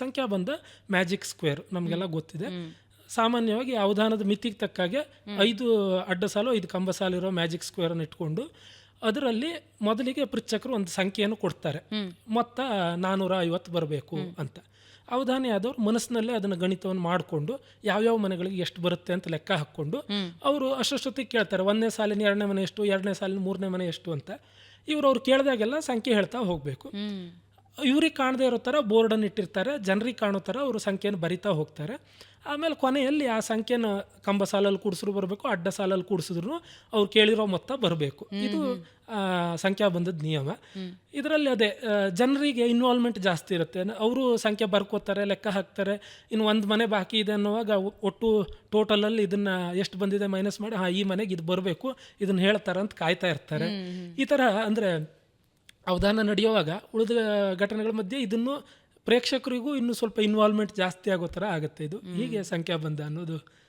ಸಂಖ್ಯಾಬಂಧ magic square ನಮಗೆಲ್ಲ ಗೊತ್ತಿದೆ. ಸಾಮಾನ್ಯವಾಗಿ ಅವಧಾನದ ಮಿತಿಗೆ ತಕ್ಕಾಗೆ ಐದು ಅಡ್ಡ ಸಾಲು ಐದು ಕಂಬ ಸಾಲಿರೋ ಮ್ಯಾಜಿಕ್ ಸ್ಕ್ವೇರನ್ನು ಇಟ್ಕೊಂಡು ಅದರಲ್ಲಿ ಮೊದಲಿಗೆ ಪೃಚ್ಛಕರು ಒಂದು ಸಂಖ್ಯೆಯನ್ನು ಕೊಡ್ತಾರೆ. ಮೊತ್ತ ನಾನ್ನೂರ ಐವತ್ತು ಬರಬೇಕು ಅಂತ. ಅವಧಾನಿ ಆದವ್ರು ಮನಸ್ಸಿನಲ್ಲೇ ಅದನ್ನು ಗಣಿತವನ್ನು ಮಾಡಿಕೊಂಡು ಯಾವ್ಯಾವ ಮನೆಗಳಿಗೆ ಎಷ್ಟು ಬರುತ್ತೆ ಅಂತ ಲೆಕ್ಕ ಹಾಕ್ಕೊಂಡು ಅವರು ಅಷ್ಟೊತ್ತಿಗೆ ಕೇಳ್ತಾರೆ ಒಂದನೇ ಸಾಲಿನ ಎರಡನೇ ಮನೆ ಎಷ್ಟು ಎರಡನೇ ಸಾಲಿನ ಮೂರನೇ ಮನೆ ಎಷ್ಟು ಅಂತ. ಇವರು ಅವ್ರು ಕೇಳಿದಾಗೆಲ್ಲ ಸಂಖ್ಯೆ ಹೇಳ್ತಾ ಹೋಗಬೇಕು. ಇವ್ರಿಗೆ ಕಾಣದೇ ಇರೋ ಥರ ಬೋರ್ಡನ್ನು ಇಟ್ಟಿರ್ತಾರೆ ಜನರಿಗೆ ಕಾಣೋ ಥರ ಅವರು ಸಂಖ್ಯೆಯನ್ನು ಬರಿತಾ ಹೋಗ್ತಾರೆ. ಆಮೇಲೆ ಕೊನೆಯಲ್ಲಿ ಆ ಸಂಖ್ಯೆನ ಕಂಬ ಸಾಲಲ್ಲಿ ಕೂಡಿಸಿದ್ರು ಬರಬೇಕು ಅಡ್ಡ ಸಾಲಲ್ಲಿ ಕೂಡಿಸಿದ್ರು ಅವ್ರು ಕೇಳಿರೋ ಮೊತ್ತ ಬರಬೇಕು. ಇದು ಸಂಖ್ಯಾ ಬಂದದ ನಿಯಮ. ಇದರಲ್ಲಿ ಅದೇ ಜನರಿಗೆ ಇನ್ವಾಲ್ವ್ಮೆಂಟ್ ಜಾಸ್ತಿ ಇರುತ್ತೆ. ಅವರು ಸಂಖ್ಯೆ ಬರ್ಕೋತಾರೆ ಲೆಕ್ಕ ಹಾಕ್ತಾರೆ ಇನ್ನು ಒಂದು ಮನೆ ಬಾಕಿ ಇದೆ ಅನ್ನುವಾಗ ಒಟ್ಟು ಟೋಟಲಲ್ಲಿ ಇದನ್ನ ಎಷ್ಟು ಬಂದಿದೆ ಮೈನಸ್ ಮಾಡಿ ಹಾಂ ಈ ಮನೆಗೆ ಇದು ಬರಬೇಕು ಇದನ್ನು ಹೇಳ್ತಾರೆ ಅಂತ ಕಾಯ್ತಾ ಇರ್ತಾರೆ. ಈ ಥರ ಅಂದರೆ ಅವಧಾನ ನಡೆಯುವಾಗ ಉಳಿದ ಘಟನೆಗಳ ಮಧ್ಯೆ ಇದನ್ನು ಪ್ರೇಕ್ಷಕರಿಗೂ ಇನ್ನೂ ಸ್ವಲ್ಪ ಇನ್ವಾಲ್ವ್ಮೆಂಟ್ ಜಾಸ್ತಿ ಆಗೋ ಥರ ಆಗುತ್ತೆ ಇದು. ಹೀಗೆ ಸಂಖ್ಯಾಬಂಧ ಅನ್ನೋದು